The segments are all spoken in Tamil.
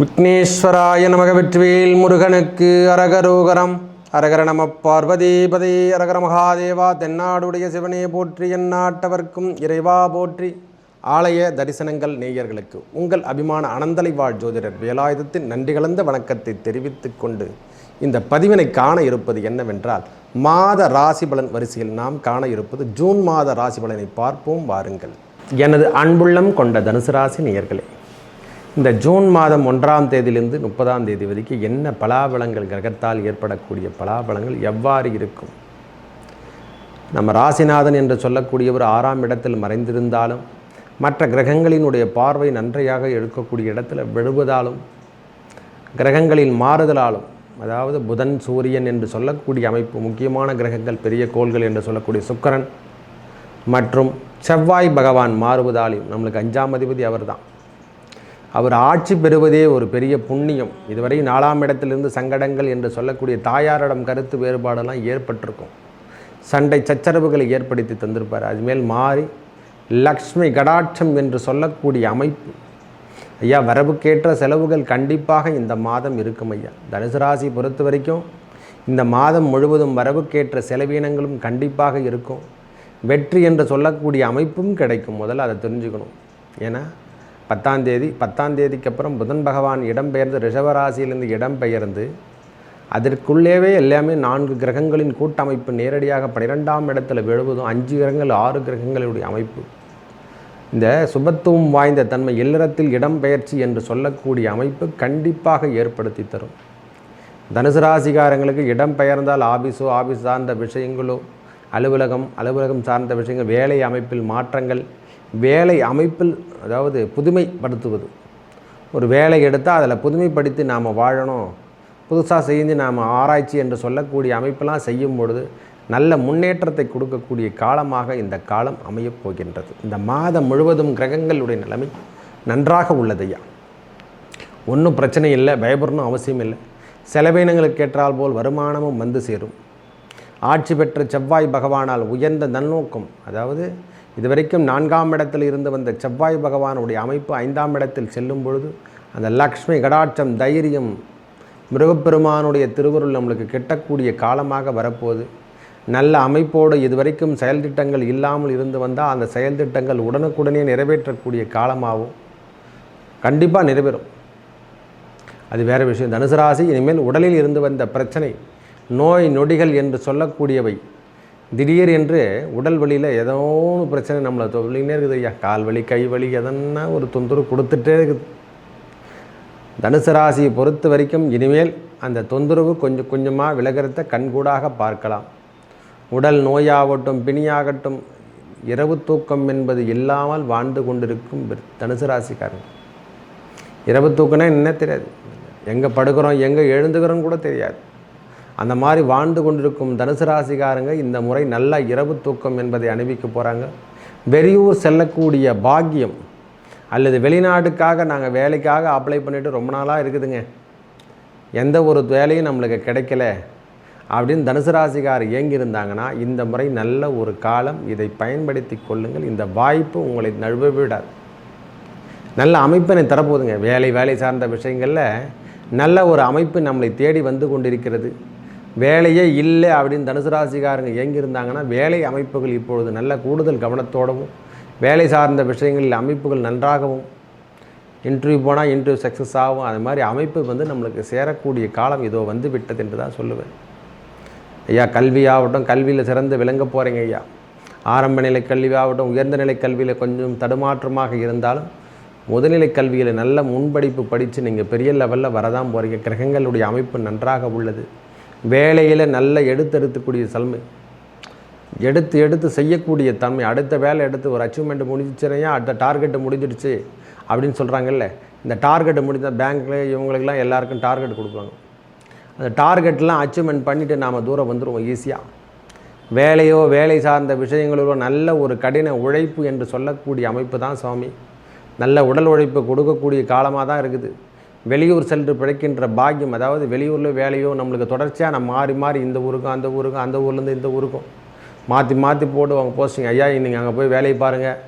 விக்னேஸ்வராய நமக வெற்றிவேல் முருகனுக்கு அரகரோகரம். அரகர நம பார்வதீபதே அரகர மகாதேவா தென்னாடுடைய சிவனே போற்றி எந்நாட்டவர்க்கும் இறைவா போற்றி. ஆலய தரிசனங்கள் நேயர்களுக்கு உங்கள் அபிமான அனந்தலை வாழ் ஜோதிடர் வேலாயுதத்தின் நன்றி கலந்த வணக்கத்தை தெரிவித்து கொண்டு இந்த பதிவினை காண இருப்பது என்னவென்றால் மாத ராசி பலன் வரிசையில் நாம் காண இருப்பது ஜூன் மாத ராசி பலனை பார்ப்போம் வாருங்கள். எனது அன்புள்ளம் கொண்ட தனுசு ராசி நேயர்களே இந்த ஜூன் மாதம் ஒன்றாம் தேதியிலிருந்து முப்பதாம் தேதி வரைக்கும் என்ன பலாபலங்கள் கிரகத்தால் ஏற்படக்கூடிய பலாபலங்கள் எவ்வாறு இருக்கும்? நம்ம ராசிநாதன் என்று சொல்லக்கூடியவர் ஆறாம் இடத்தில் மறைந்திருந்தாலும் மற்ற கிரகங்களினுடைய பார்வை நன்றையாக எடுக்கக்கூடிய இடத்துல விழுவதாலும் கிரகங்களின் மாறுதலாலும் அதாவது புதன் சூரியன் என்று சொல்லக்கூடிய அமைப்பு முக்கியமான கிரகங்கள் பெரிய கோள்கள் என்று சொல்லக்கூடிய சுக்கரன் மற்றும் செவ்வாய் பகவான் மாறுவதாலையும் நம்மளுக்கு அஞ்சாம் அதிபதி அவர்தான். அவர் ஆட்சி பெறுவதே ஒரு பெரிய புண்ணியம். இதுவரை நாலாம் இடத்திலிருந்து சங்கடங்கள் என்று சொல்லக்கூடிய தாயாரிடம் கருத்து வேறுபாடெல்லாம் ஏற்பட்டிருக்கும். சண்டை சச்சரவுகளை ஏற்படுத்தி தந்திருப்பார். அதுமேல் மாறி லக்ஷ்மி கடாட்சம் என்று சொல்லக்கூடிய அமைப்பு. ஐயா வரவுக்கேற்ற செலவுகள் கண்டிப்பாக இந்த மாதம் இருக்கும் ஐயா. தனுசு ராசி பொறுத்த வரைக்கும் இந்த மாதம் முழுவதும் வரவுக்கேற்ற செலவீனங்களும் கண்டிப்பாக இருக்கும். வெற்றி என்று சொல்லக்கூடிய அமைப்பும் கிடைக்கும். முதல்ல அதை தெரிஞ்சுக்கணும். ஏன்னா பத்தாம் தேதி பத்தாம் தேதிக்கு அப்புறம் புதன் பகவான் இடம்பெயர்ந்து ரிஷபராசியிலிருந்து இடம்பெயர்ந்து அதற்குள்ளேவே எல்லாமே நான்கு கிரகங்களின் கூட்டமைப்பு நேரடியாக பன்னிரெண்டாம் இடத்துல விழுவதும் அஞ்சு கிரகங்கள் ஆறு கிரகங்களுடைய அமைப்பு. இந்த சுபத்துவம் வாய்ந்த தன்மை இல்லறத்தில் இடம்பெயர்ச்சி என்று சொல்லக்கூடிய அமைப்பு கண்டிப்பாக ஏற்படுத்தி தரும். தனுசு ராசிகாரங்களுக்கு இடம்பெயர்ந்தால் ஆபீஸோ ஆபீஸ் சார்ந்த விஷயங்களோ அலுவலகம் அலுவலகம் சார்ந்த விஷயங்கள் வேலை அமைப்பில் மாற்றங்கள் வேலை அமைப்பில் அதாவது புதுமைப்படுத்துவது. ஒரு வேலை எடுத்தால் அதில் புதுமைப்படுத்தி நாம் வாழணும். புதுசாக செஞ்சு நாம் ஆராய்ச்சி என்று சொல்லக்கூடிய அமைப்பெல்லாம் செய்யும் பொழுது நல்ல முன்னேற்றத்தை கொடுக்கக்கூடிய காலமாக இந்த காலம் அமையப் போகின்றது. இந்த மாதம் முழுவதும் கிரகங்களுடைய நிலைமை நன்றாக உள்ளதையா ஒன்றும் பிரச்சனை இல்லை பயப்படணும் அவசியம் இல்லை. செலவினங்களுக்கு ஏற்றால் போல் வருமானமும் வந்து சேரும். ஆட்சி பெற்ற செவ்வாய் பகவானால் உயர்ந்த நன்னோக்கம் அதாவது இதுவரைக்கும் நான்காம் இடத்தில் இருந்து வந்த செவ்வாய் பகவானுடைய அமைப்பு ஐந்தாம் இடத்தில் செல்லும் பொழுது அந்த லக்ஷ்மி கடாட்சம் தைரியம் மிருகப்பெருமானுடைய திருவருள் நம்மளுக்கு கிட்டக்கூடிய காலமாக வரப்போகுது. நல்ல அமைப்போடு இதுவரைக்கும் செயல் திட்டங்கள் இல்லாமல் இருந்து வந்தால் அந்த செயல் திட்டங்கள் உடனுக்குடனே நிறைவேற்றக்கூடிய காலமாகும். கண்டிப்பாக நிறைவேறும். அது வேறு விஷயம். தனுசு ராசி இனிமேல் உடலில் இருந்து வந்த பிரச்சனை நோய் நொடிகள் என்று சொல்லக்கூடியவை திடீர் என்று உடல் வலியில் ஏதோ ஒரு பிரச்சனை நம்மளை தொழிலே இருக்குது ஐயா. கால் வலி கை வலி எதனா ஒரு தொந்தரவு கொடுத்துட்டே இருக்குது. தனுசு ராசியை பொறுத்த வரைக்கும் இனிமேல் அந்த தொந்தரவு கொஞ்சம் கொஞ்சமாக விலகிறத கண்கூடாக பார்க்கலாம். உடல் நோயாகட்டும் பிணியாகட்டும் இரவு தூக்கம் என்பது இல்லாமல் வாழ்ந்து கொண்டிருக்கும் தனுசு ராசிக்காரங்க. இரவு தூக்கம்னா என்ன தெரியாது. எங்கே படுக்கிறோம் எங்கே எழுந்துக்கிறோம் கூட தெரியாது. அந்த மாதிரி வாழ்ந்து கொண்டிருக்கும் தனுசு ராசிக்காரங்க இந்த முறை நல்ல இரவு தூக்கம் என்பதை அனுபவிக்க போகிறாங்க வெளியூர் செல்லக்கூடிய பாக்கியம் அல்லது வெளிநாட்டுக்காக நாங்கள் வேலைக்காக அப்ளை பண்ணிவிட்டு ரொம்ப நாளாக இருக்குதுங்க. எந்த ஒரு வேலையும் நம்மளுக்கு கிடைக்கல. அப்படின்னு தனுசு ராசிக்கார் இயங்கியிருந்தாங்கன்னா இந்த முறை நல்ல ஒரு காலம் இதை பயன்படுத்தி கொள்ளுங்கள். இந்த வாய்ப்பு உங்களை நழுவ விடாது. நல்ல அமைப்பினை தரப்போகுதுங்க. வேலை வேலை சார்ந்த விஷயங்களில் நல்ல ஒரு அமைப்பு நம்மளை தேடி வந்து கொண்டிருக்கிறது. வேலையே இல்லை அப்படின்னு தனுசு ராசிக்காரங்க இயங்கியிருந்தாங்கன்னா வேலை அமைப்புகள் இப்பொழுது நல்ல கூடுதல் கவனத்தோடவும் வேலை சார்ந்த விஷயங்களில் அமைப்புகள் நன்றாகவும் இன்டர்வியூ போனால் இன்டர்வியூ சக்ஸஸ் ஆகும். அது மாதிரி அமைப்பு வந்து நம்மளுக்கு சேரக்கூடிய காலம் இதோ வந்து விட்டது என்று தான் சொல்லுவேன். ஐயா கல்வி ஆகட்டும் கல்வியில் சிறந்து விளங்க போகிறீங்க ஐயா. ஆரம்ப நிலை கல்வி ஆகட்டும் உயர்ந்த நிலை கல்வியில் கொஞ்சம் தடுமாற்றமாக இருந்தாலும் முதுநிலை கல்வியில் நல்ல முன்படிப்பு படித்து நீங்கள் பெரிய லெவலில் வரதான் போகிறீங்க கிரகங்களுடைய அமைப்பு நன்றாக உள்ளது. வேலையில் நல்ல எடுத்தெடுத்துக்கூடிய தன்மை. எடுத்து எடுத்து செய்யக்கூடிய தன்மை. அடுத்த வேலை எடுத்து ஒரு அச்சீவ்மெண்ட் முடிஞ்சிச்சுனையா அடுத்த டார்கெட்டு முடிஞ்சிடுச்சு அப்படின்னு சொல்கிறாங்கல்ல இந்த டார்கெட்டு முடிஞ்சால் பேங்க்கில் இவங்களுக்கெல்லாம் எல்லாருக்கும் டார்கெட் கொடுப்பாங்க. அந்த டார்கெட்லாம் அச்சீவ்மெண்ட் பண்ணிவிட்டு நாம் தூரம் வந்துடுவோம் ஈஸியாக வேலையோ வேலை சார்ந்த விஷயங்களோ நல்ல ஒரு கடின உழைப்பு என்று சொல்லக்கூடிய அமைப்பு தான் சுவாமி. நல்ல உடல் உழைப்பு கொடுக்கக்கூடிய காலமாக தான் இருக்குது. வெளியூர் சென்று பிழைக்கின்ற பாக்கியம் அதாவது வெளியூரில் வேலையோ நம்மளுக்கு தொடர்ச்சியாக நான் மாறி மாறி இந்த ஊருக்கும் அந்த ஊருக்கும் அந்த ஊர்லேருந்து இந்த ஊருக்கும் மாற்றி மாற்றி போடுவாங்க போஸ்டிங் ஐயா நீங்கள் அங்கே போய் வேலையை பாருங்கள்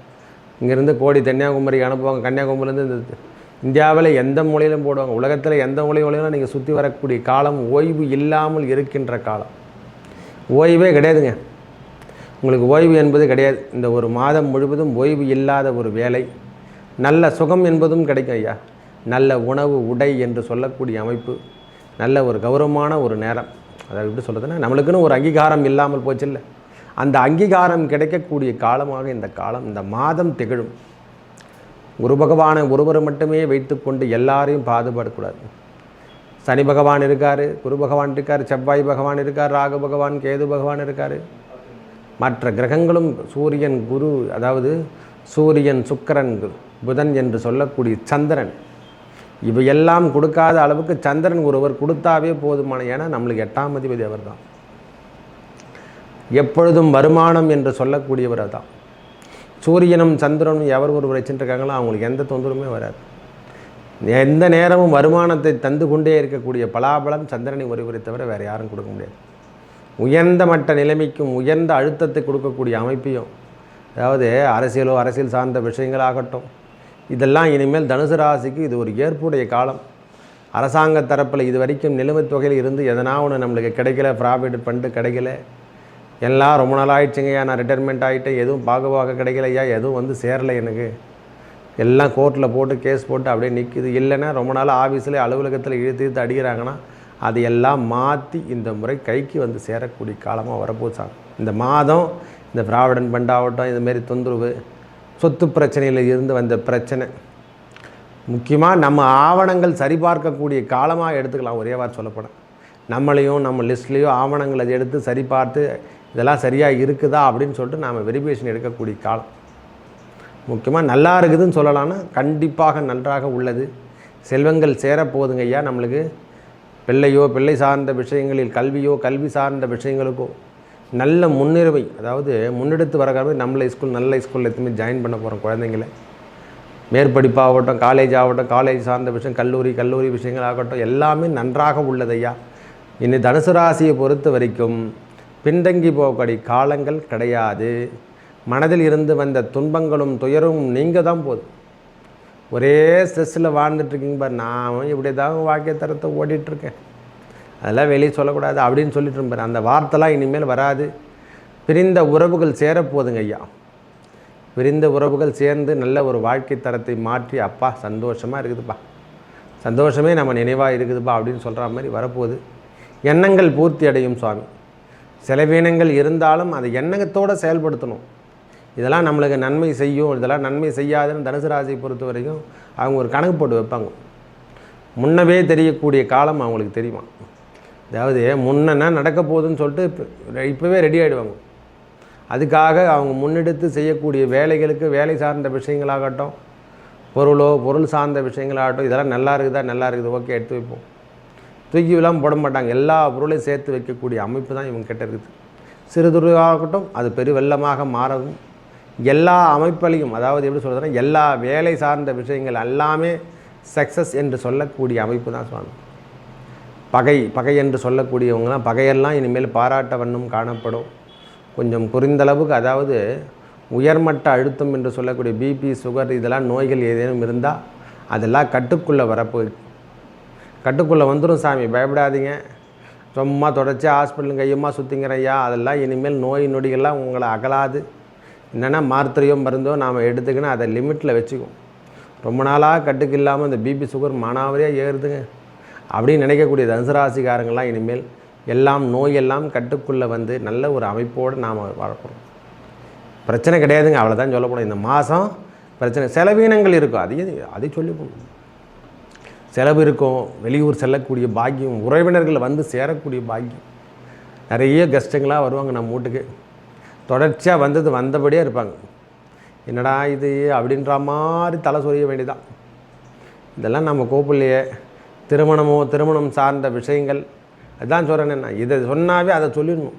இங்கேருந்து கோடி கன்னியாகுமரிக்கு அனுப்புவாங்க. கன்னியாகுமரிலேருந்து இந்த இந்தியாவில் எந்த மூலையிலும் போடுவாங்க. உலகத்தில் எந்த மூலையிலும் நீங்கள் சுற்றி வரக்கூடிய காலம் ஓய்வு இல்லாமல் இருக்கின்ற காலம். ஓய்வே கிடையாதுங்க. உங்களுக்கு ஓய்வு என்பது கிடையாது. இந்த ஒரு மாதம் முழுவதும் ஓய்வு இல்லாத ஒரு வேலை. நல்ல சுகம் என்பதும் கிடைக்கும் ஐயா. நல்ல உணவு உடை என்று சொல்லக்கூடிய அமைப்பு நல்ல ஒரு கௌரவமான ஒரு நேரம். அதாவது எப்படி சொல்கிறதுன்னா நம்மளுக்குன்னு ஒரு அங்கீகாரம் இல்லாமல் போச்சு இல்லை அந்த அங்கீகாரம் கிடைக்கக்கூடிய காலமாக இந்த காலம் இந்த மாதம் திகழும். குரு பகவானை ஒருவர் மட்டுமே வைத்துக்கொண்டு எல்லாரையும் பாதுபாடக்கூடாது சனி பகவான் இருக்கார் குரு பகவான் இருக்கார் செவ்வாய் பகவான் இருக்கார் ராகு பகவான் கேது பகவான் இருக்கார். மற்ற கிரகங்களும் சூரியன் குரு அதாவது சூரியன் சுக்கரன் புதன் என்று சொல்லக்கூடிய சந்திரன் இவையெல்லாம் கொடுக்காத அளவுக்கு சந்திரன் ஒருவர் கொடுத்தாவே போதுமான ஏன்னா நம்மளுக்கு எட்டாம் அதிபதி அவர் தான் எப்பொழுதும் வருமானம் என்று சொல்லக்கூடியவர் தான் சூரியனும் சந்திரனும் எவர் ஒருவர் வச்சுட்டுருக்காங்களோ அவங்களுக்கு எந்த தொந்தரவுமே வராது. எந்த நேரமும் வருமானத்தை தந்து கொண்டே இருக்கக்கூடிய பலாபலம் சந்திரனை ஒருவரை தவிர வேறு யாரும் கொடுக்க முடியாது. உயர்ந்த மட்ட நிலைமைக்கும் உயர்ந்த அழுத்தத்தை கொடுக்கக்கூடிய அமைப்பையும் அதாவது அரசியலோ அரசியல் சார்ந்த விஷயங்களாகட்டும் இதெல்லாம் இனிமேல் தனுசு ராசிக்கு இது ஒரு ஏற்புடைய காலம். அரசாங்க தரப்பில் இது வரைக்கும் நிலுவைத் தொகையில் இருந்து எதனா ஒன்று நம்மளுக்கு கிடைக்கல ப்ராஃபிட் பண்ணிட்டு கிடைக்கல. எல்லாம் ரொம்ப நாள் ஆயிடுச்சுங்கய்யா நான் ரிட்டைர்மெண்ட் ஆகிட்டேன் எதுவும் பாகுபாக கிடைக்கலையா எதுவும் வந்து சேரலை எனக்கு. எல்லாம் கோர்ட்டில் போட்டு கேஸ் போட்டு அப்படியே நிற்குது இல்லைன்னா ரொம்ப நாள் ஆஃபீஸில் அலுவலகத்தில் இழுத்து இழுத்து அடிக்கிறாங்கன்னா அதையெல்லாம் மாற்றி இந்த முறை கைக்கு வந்து சேரக்கூடிய காலமாக வரப்போச்சாங்க இந்த மாதம் இந்த ப்ராவிடன் ஃபண்ட் ஆகட்டும் இதுமாரி தொந்தரவு சொத்து பிரச்சனையில் இருந்து வந்த பிரச்சனை. முக்கியமாக நம்ம ஆவணங்கள் சரிபார்க்கக்கூடிய காலமாக எடுத்துக்கலாம் ஒரே வார்த்தை சொல்லப்படும் நம்மளையும் நம்ம லிஸ்ட்லேயும் ஆவணங்களை எடுத்து சரிபார்த்து இதெல்லாம் சரியாக இருக்குதா அப்படின்னு சொல்லிட்டு நாம் வெரிஃபிகேஷன் எடுக்கக்கூடிய காலம். முக்கியமாக நல்லா இருக்குதுன்னு சொல்லலாம்னா கண்டிப்பாக நன்றாக உள்ளது. செல்வங்கள் சேரப்போகுதுங்க ஐயா நம்மளுக்கு. பிள்ளையோ பிள்ளை சார்ந்த விஷயங்களில் கல்வியோ கல்வி சார்ந்த விஷயங்களுக்கோ. நல்ல முன்னுரிமை அதாவது முன்னெடுத்து வரக்காக நம்மள ஸ்கூல் நல்ல ஸ்கூலில் எதுவுமே ஜாயின் பண்ண போகிறோம் குழந்தைங்கள. மேற்படிப்பாகட்டும் காலேஜ் ஆகட்டும் காலேஜ் சார்ந்த விஷயம் கல்லூரி கல்லூரி விஷயங்கள் ஆகட்டும் எல்லாமே நன்றாக உள்ளதையா இனி தனுசு ராசியை பொறுத்த வரைக்கும் பின்தங்கி போகக்கூடிய காலங்கள் கிடையாது. மனதில் இருந்து வந்த துன்பங்களும் துயரும் நீங்கள் தான் போதும். ஒரே ஸ்ட்ரெஸ்ஸில் வாழ்ந்துட்டுருக்கீங்க பார் நான் இப்படி தான் வாழ்க்கை தரத்தை ஓடிட்டுருக்கேன் அதெல்லாம் வெளியே சொல்லக்கூடாது அப்படின்னு சொல்லிட்டு இருப்பார். அந்த வார்த்தைலாம் இனிமேல் வராது. பிரிந்த உறவுகள் சேரப்போதுங்க ஐயா. பிரிந்த உறவுகள் சேர்ந்து நல்ல ஒரு வாழ்க்கை தரத்தை மாற்றி அப்பா சந்தோஷமாக இருக்குதுப்பா. சந்தோஷமே நம்ம நினைவாக இருக்குதுப்பா அப்படின்னு சொல்கிற மாதிரி வரப்போகுது. எண்ணங்கள் பூர்த்தி அடையும் சுவாமி. செலவீனங்கள் இருந்தாலும் அதை எண்ணத்தோடு செயல்படுத்தணும். இதெல்லாம் நம்மளுக்கு நன்மை செய்யும். இதெல்லாம் நன்மை செய்யாதுன்னு தனுசு ராசியை பொறுத்த வரைக்கும் அவங்க ஒரு கணக்கு போட்டு வைப்பாங்க. முன்னவே தெரியக்கூடிய காலம் அவங்களுக்கு தெரியுமா? அதாவது முன்னன்னா நடக்க போகுதுன்னு சொல்லிட்டு இப்போ இப்போவே ரெடி ஆகிடுவாங்க அதுக்காக அவங்க முன்னெடுத்து செய்யக்கூடிய வேலைகளுக்கு வேலை சார்ந்த விஷயங்களாகட்டும் பொருளோ பொருள் சார்ந்த விஷயங்களாகட்டும் இதெல்லாம் நல்லா இருக்குதா நல்லா இருக்குது ஓகே எடுத்து வைப்போம். தூக்கிலாம் போட மாட்டாங்க. எல்லா பொருளையும் சேர்த்து வைக்கக்கூடிய அமைப்பு தான் இவங்க கிட்ட இருக்குது. சிறுதுறையாகட்டும் அது பெரு வெள்ளமாக மாறவும் எல்லா அமைப்புகளையும் அதாவது எப்படி சொல்கிறதுனா எல்லா வேலை சார்ந்த விஷயங்கள் எல்லாமே சக்ஸஸ் என்று சொல்லக்கூடிய அமைப்பு தான் சுவாமி. பகை பகை என்று சொல்லக்கூடியவங்களாம் பகையெல்லாம் இனிமேல் பாராட்ட வண்ணம் காணப்படும். கொஞ்சம் குறைந்தளவுக்கு அதாவது உயர்மட்ட அழுத்தம் என்று சொல்லக்கூடிய பிபி சுகர் இதெல்லாம் நோய்கள் ஏதேனும் இருந்தால் அதெல்லாம் கட்டுக்குள்ளே வரப்போ கட்டுக்குள்ளே வந்துடும் சாமி பயப்படாதீங்க. சும்மா தொடர்ச்சி ஹாஸ்பிட்டல் கையுமா சுற்றிங்கிற ஐயா அதெல்லாம் இனிமேல் நோய் நொடிகள்லாம் உங்களை அகலாது. என்னென்னா மாத்திரையோ மருந்தோ நாம் எடுத்துக்கினா அதை லிமிட்டில் வச்சுக்குவோம். ரொம்ப நாளாக கட்டுக்கு இல்லாமல் இந்த பிபி சுகர் மானாவரியாக ஏறுதுங்க. அப்படின்னு நினைக்கக்கூடிய தனுசு இனிமேல் எல்லாம் நோயெல்லாம் கட்டுக்குள்ளே வந்து நல்ல ஒரு அமைப்போடு நாம் வாழப்போகிறோம் பிரச்சனை கிடையாதுங்க அவ்வளோதான் சொல்லப்படும் இந்த மாதம் பிரச்சனை செலவீனங்கள் இருக்கும். அதையும் அதை சொல்லி போகணும் செலவு இருக்கும். வெளியூர் செல்லக்கூடிய பாக்கியம் உறவினர்கள் வந்து சேரக்கூடிய பாக்கியம். நிறைய கஷ்டங்களாக வருவாங்க நம்ம வீட்டுக்கு. தொடர்ச்சியாக வந்தது வந்தபடியே இருப்பாங்க. என்னடா இது அப்படின்ற மாதிரி தலை சொரிய வேண்டியதான் இதெல்லாம் நம்ம கோப்பில்லையே திருமணமோ திருமணம் சார்ந்த விஷயங்கள் அதுதான் சொல்கிறேன் என்ன இதை சொன்னாவே அதை சொல்லிடணும்.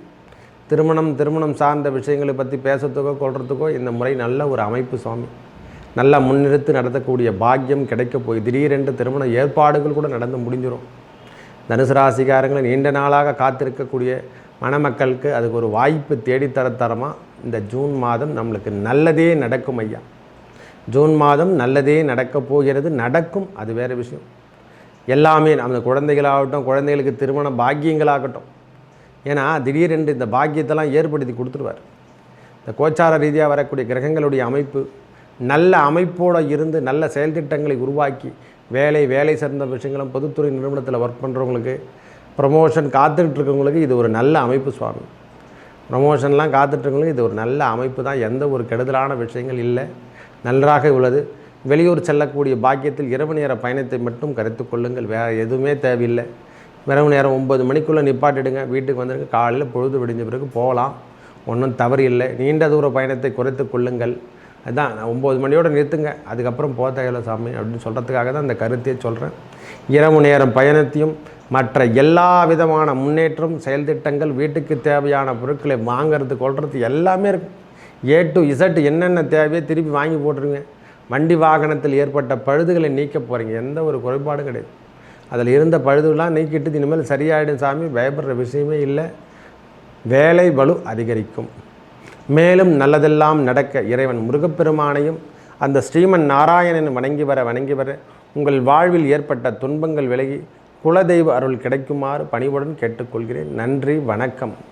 திருமணம் திருமணம் சார்ந்த விஷயங்களை பற்றி பேசுறதுக்கோ கொள்றதுக்கோ இந்த முறை நல்ல ஒரு அமைப்பு சுவாமி. நல்லா முன்னிறுத்து நடத்தக்கூடிய பாக்கியம் கிடைக்க போய் திடீரென்று திருமண ஏற்பாடுகள் கூட நடந்து முடிஞ்சிடும் தனுசு ராசிக்காரங்களை நீண்ட நாளாக காத்திருக்கக்கூடிய மணமக்களுக்கு அதுக்கு ஒரு வாய்ப்பு தேடித்தரத்தரமாக இந்த ஜூன் மாதம் நம்மளுக்கு நல்லதே நடக்கும் ஐயா. ஜூன் மாதம் நல்லதே நடக்கப் போகிறது நடக்கும். அது வேறு விஷயம். எல்லாமே அந்த குழந்தைகளாகட்டும் குழந்தைகளுக்கு திருமண பாக்கியங்களாகட்டும். ஏன்னா திடீரென்று இந்த பாக்கியத்தெல்லாம் ஏற்படுத்தி கொடுத்துருவார். இந்த கோச்சார ரீதியாக வரக்கூடிய கிரகங்களுடைய அமைப்பு நல்ல அமைப்போடு இருந்து நல்ல செயல்திட்டங்களை உருவாக்கி வேலை வேலை சார்ந்த விஷயங்களும் பொதுத்துறை நிறுவனத்தில் ஒர்க் பண்ணுறவங்களுக்கு ப்ரமோஷன் காத்துக்கிட்டு இருக்கவங்களுக்கு இது ஒரு நல்ல அமைப்பு சுவாமி. ப்ரமோஷன்லாம் காத்துட்ருக்கவங்களுக்கு இது ஒரு நல்ல அமைப்பு தான். எந்த ஒரு கெடுதலான விஷயங்கள் இல்லை. நன்றாக உள்ளது. வெளியூர் செல்லக்கூடிய பாக்கியத்தில் இரவு நேர பயணத்தை மட்டும் கருத்து கொள்ளுங்கள். வேறு எதுவுமே தேவையில்லை. இரவு நேரம் ஒம்பது மணிக்குள்ளே நிப்பாட்டிடுங்க. வீட்டுக்கு வந்துடுங்க காலையில் பொழுது விடிஞ்ச பிறகு போகலாம். ஒன்றும் தவறு இல்லை. நீண்ட தூர பயணத்தை குறைத்து கொள்ளுங்கள். அதுதான் நான் ஒம்பது மணியோடு நிறுத்துங்க. அதுக்கப்புறம் போக தேவையில்ல சாமி அப்படின்னு சொல்கிறதுக்காக தான் இந்த கருத்தையே சொல்கிறேன் இரவு நேரம் பயணத்தையும் மற்ற எல்லா விதமான முன்னேற்றம் செயல்திட்டங்கள் வீட்டுக்கு தேவையான பொருட்களை வாங்கிறது கொள்வது எல்லாமே இருக்கும் ஏ டு இசட் என்னென்ன தேவையோ திருப்பி வாங்கி போட்டுருங்க. வண்டி வாகனத்தில் ஏற்பட்ட பழுதுகளை நீக்க போகிறீங்க எந்த ஒரு குறைபாடும் கிடையாது. அதில் இருந்த பழுதுலாம் நீக்கிட்டு இனிமேல் சரியாயிடும் சாமி பயப்படுற விஷயமே இல்லை. வேலை வலு அதிகரிக்கும். மேலும் நல்லதெல்லாம் நடக்க இறைவன் முருகப்பெருமானையும் அந்த ஸ்ரீமன் நாராயணன் வணங்கி வர வணங்கி வர உங்கள் வாழ்வில் ஏற்பட்ட துன்பங்கள் விலகி குலதெய்வ அருள் கிடைக்குமாறு பணிவுடன் கேட்டுக்கொள்கிறேன். நன்றி வணக்கம்.